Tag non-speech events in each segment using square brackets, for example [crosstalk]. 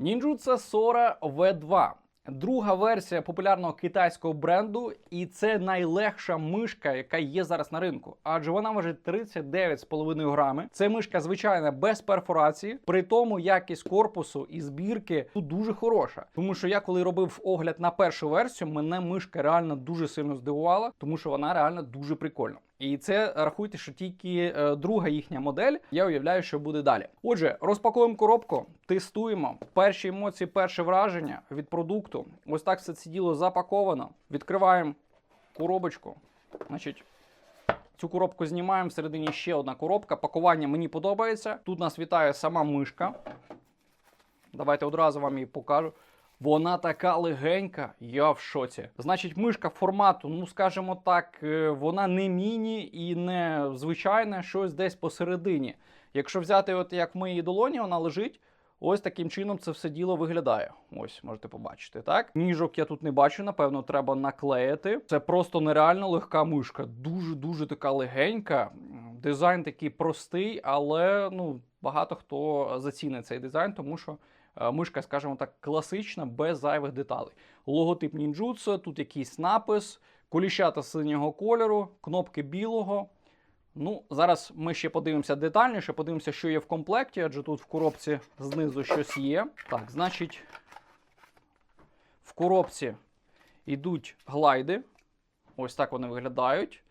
Ninjutsu Sora V2. Друга версія популярного китайського бренду, і це найлегша мишка, яка є зараз на ринку. Адже вона важить 39,5 грами. Це мишка звичайна без перфорації. При тому якість корпусу і збірки тут дуже хороша. Тому що я коли робив огляд на першу версію, мене мишка реально дуже сильно здивувала, тому що вона реально дуже прикольна. І це рахуйте, що тільки е, друга їхня модель. Я уявляю, що буде далі. Отже, розпакуємо коробку, тестуємо перші емоції, перше враження від продукту. Ось так все це діло запаковано. Відкриваємо коробочку. Значить, цю коробку знімаємо. Всередині ще одна коробка. Пакування мені подобається. Тут нас вітає сама мишка. Давайте одразу вам її покажу. Вона така легенька, я в шоці. Значить, мишка формату, ну скажімо так, е, вона не міні і не звичайна, щось десь посередині. Якщо взяти, от як в моїй долоні, вона лежить. Ось таким чином це все діло виглядає. Ось можете побачити, так? Ніжок я тут не бачу, напевно, треба наклеїти. Це просто нереально легка мишка. Дуже-дуже така легенька. Дизайн такий простий, але ну, багато хто зацінить цей дизайн, тому що мишка, скажімо так, класична, без зайвих деталей. Логотип нінджутсу, тут якийсь напис, коліщата синього кольору, кнопки білого. Ну, зараз ми ще подивимося детальніше, подивимося, що є в комплекті, адже тут в коробці знизу щось є. Так, значить, в коробці йдуть глайди. Ось так вони виглядають.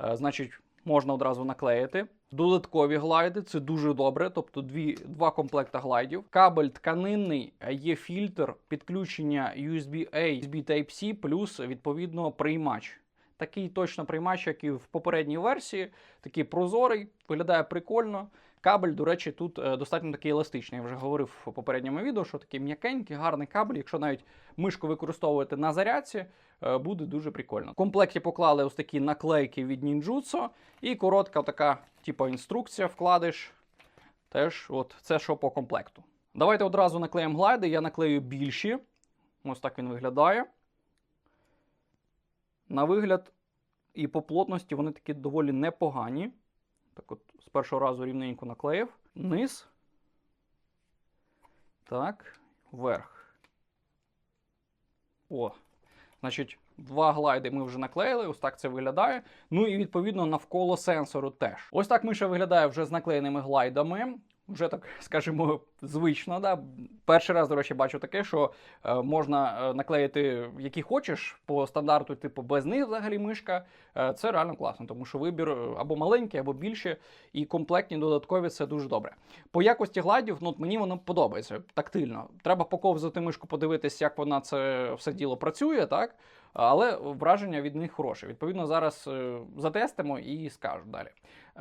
Е, значить, можна одразу наклеїти. Додаткові глайди, це дуже добре. Тобто дві, два комплекта глайдів. Кабель тканинний, е, є фільтр, підключення USB-A, USB Type-C, плюс відповідно приймач. Такий точно приймач, як і в попередній версії, такий прозорий, виглядає прикольно. Кабель, до речі, тут е, достатньо такий еластичний. Я вже говорив в попередньому відео, що такий м'якенький, гарний кабель. Якщо навіть мишку використовувати на зарядці, е, буде дуже прикольно. В комплекті поклали ось такі наклейки від Ninjutsu і коротка така, типу, інструкція, вкладиш. Теж, от це що по комплекту. Давайте одразу наклеїмо глайди. Я наклею більші. Ось так він виглядає. На вигляд і по плотності вони такі доволі непогані. Так от, з першого разу рівненько наклеїв. Низ. Так, вверх. О. Значить, два глайди ми вже наклеїли, ось так це виглядає. Ну і відповідно навколо сенсору теж. Ось так миша виглядає вже з наклеєними глайдами. Вже так, [laughs] скажімо, звично. Да? Перший раз, до речі, бачу таке, що е, можна е, наклеїти які хочеш по стандарту, типу без них взагалі мишка. Е, це реально класно, тому що вибір е, або маленький, або більше, і комплектні додаткові це дуже добре. По якості гладів, ну мені воно подобається тактильно. Треба поковзати мишку, подивитись, як вона це все діло працює, так? Але враження від них хороше. Відповідно, зараз е, затестимо і скажу далі.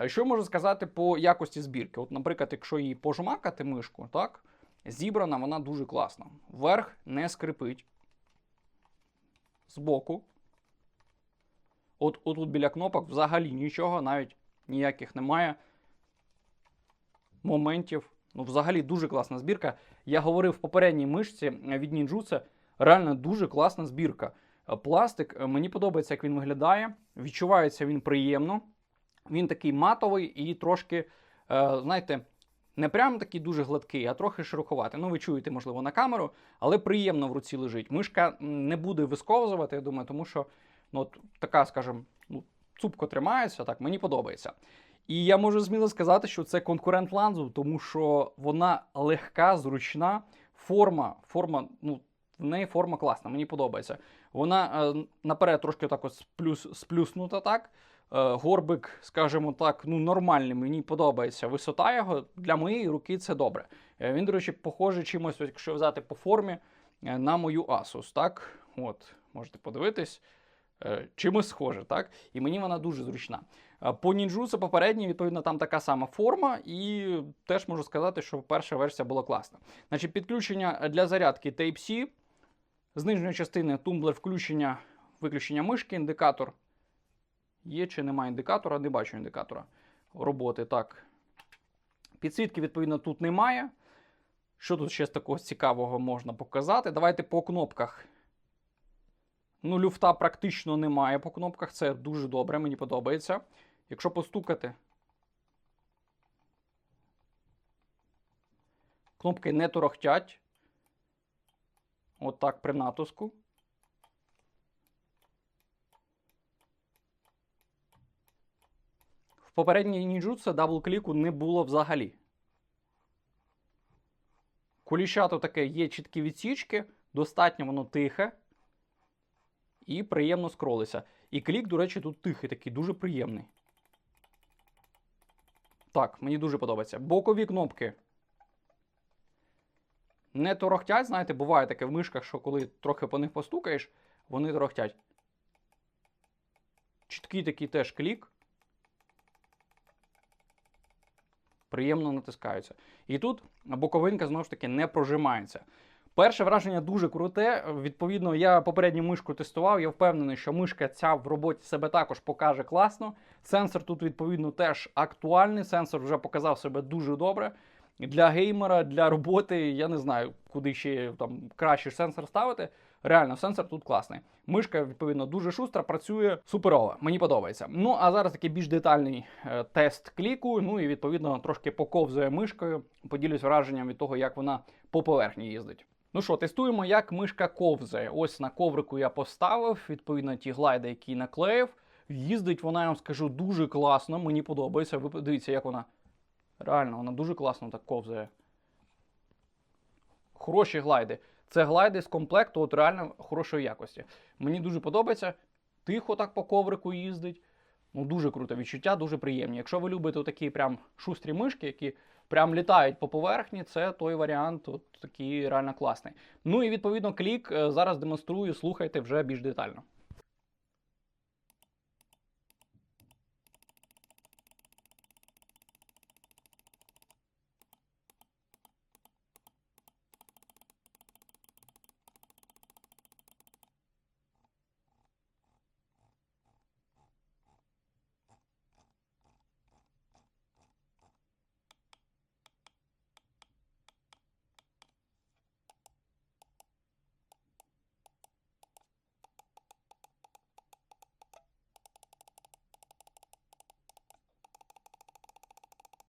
Е, Що можу сказати по якості збірки? От, наприклад, якщо її пожмакати мишку, так, зібрана вона дуже класна. Вверх не скрипить. Збоку. От отут біля кнопок взагалі нічого, навіть ніяких немає моментів. Ну, взагалі дуже класна збірка. Я говорив в попередній мишці від Ninjutsu, реально дуже класна збірка. Е, Пластик, е, мені подобається, як він виглядає. Відчувається він приємно. Він такий матовий і трошки, е, знаєте, не прям такий дуже гладкий, а трохи шероховатий. Ну, ви чуєте, можливо, на камеру, але приємно в руці лежить. Мишка не буде висковзувати, я думаю, тому що ну, от така, скажімо, ну, цупко тримається, так, мені подобається. І я можу сміло сказати, що це конкурент ланзу, тому що вона легка, зручна, форма, форма, ну, в неї форма класна, мені подобається. Вона е, наперед трошки так от сплюс, сплюснута так. Е, горбик, скажімо так, ну нормальний, мені подобається. Висота його для моєї руки це добре. Е, він, до речі, похожий чимось, якщо взяти по формі, на мою Asus. Так, от, можете подивитись. Чимось схоже, так? І мені вона дуже зручна. По Ninjutsu попередній, відповідно, там така сама форма, і теж можу сказати, що перша версія була класна. Значить, підключення для зарядки Type-C. З нижньої частини тумблер включення, виключення мишки, індикатор. Є чи немає індикатора, не бачу індикатора роботи. Так. Підсвітки, відповідно, тут немає. Що тут ще з такого цікавого можна показати? Давайте по кнопках. Ну, люфта практично немає по кнопках. Це дуже добре, мені подобається. Якщо постукати. Кнопки не торохтять. От так при натиску. В попередній нінджутsu дабл-кліку не було взагалі. Куліщато таке є чіткі відсічки, достатньо воно тихе і приємно скролиться. І клік, до речі, тут тихий, такий, дуже приємний. Так, мені дуже подобається. Бокові кнопки. Не торохтять, знаєте, буває таке в мишках, що коли трохи по них постукаєш, вони торохтять. Чіткий такий теж клік. Приємно натискаються. І тут боковинка знову ж таки не прожимається. Перше враження дуже круте. Відповідно, я попередню мишку тестував. Я впевнений, що мишка ця в роботі себе також покаже класно. Сенсор тут, відповідно, теж актуальний. Сенсор вже показав себе дуже добре. Для геймера, для роботи, я не знаю, куди ще там краще сенсор ставити. Реально, сенсор тут класний. Мишка, відповідно, дуже шустра, працює суперово. Мені подобається. Ну а зараз такий більш детальний е, тест кліку. Ну і відповідно трошки поковзує мишкою. Поділюсь враженням від того, як вона по поверхні їздить. Ну що, тестуємо, як мишка ковзає. Ось на коврику я поставив, відповідно, ті глайди, які наклеїв. Їздить вона, я вам скажу, дуже класно. Мені подобається. Ви подивіться, як вона. Реально, вона дуже класно так ковзає. Хороші глайди. Це глайди з комплекту, от реально хорошої якості. Мені дуже подобається. Тихо так по коврику їздить. Ну, дуже круто відчуття, дуже приємні. Якщо ви любите такі прям шустрі мишки, які прям літають по поверхні, це той варіант, от такий реально класний. Ну і відповідно клік е, зараз демонструю, слухайте вже більш детально.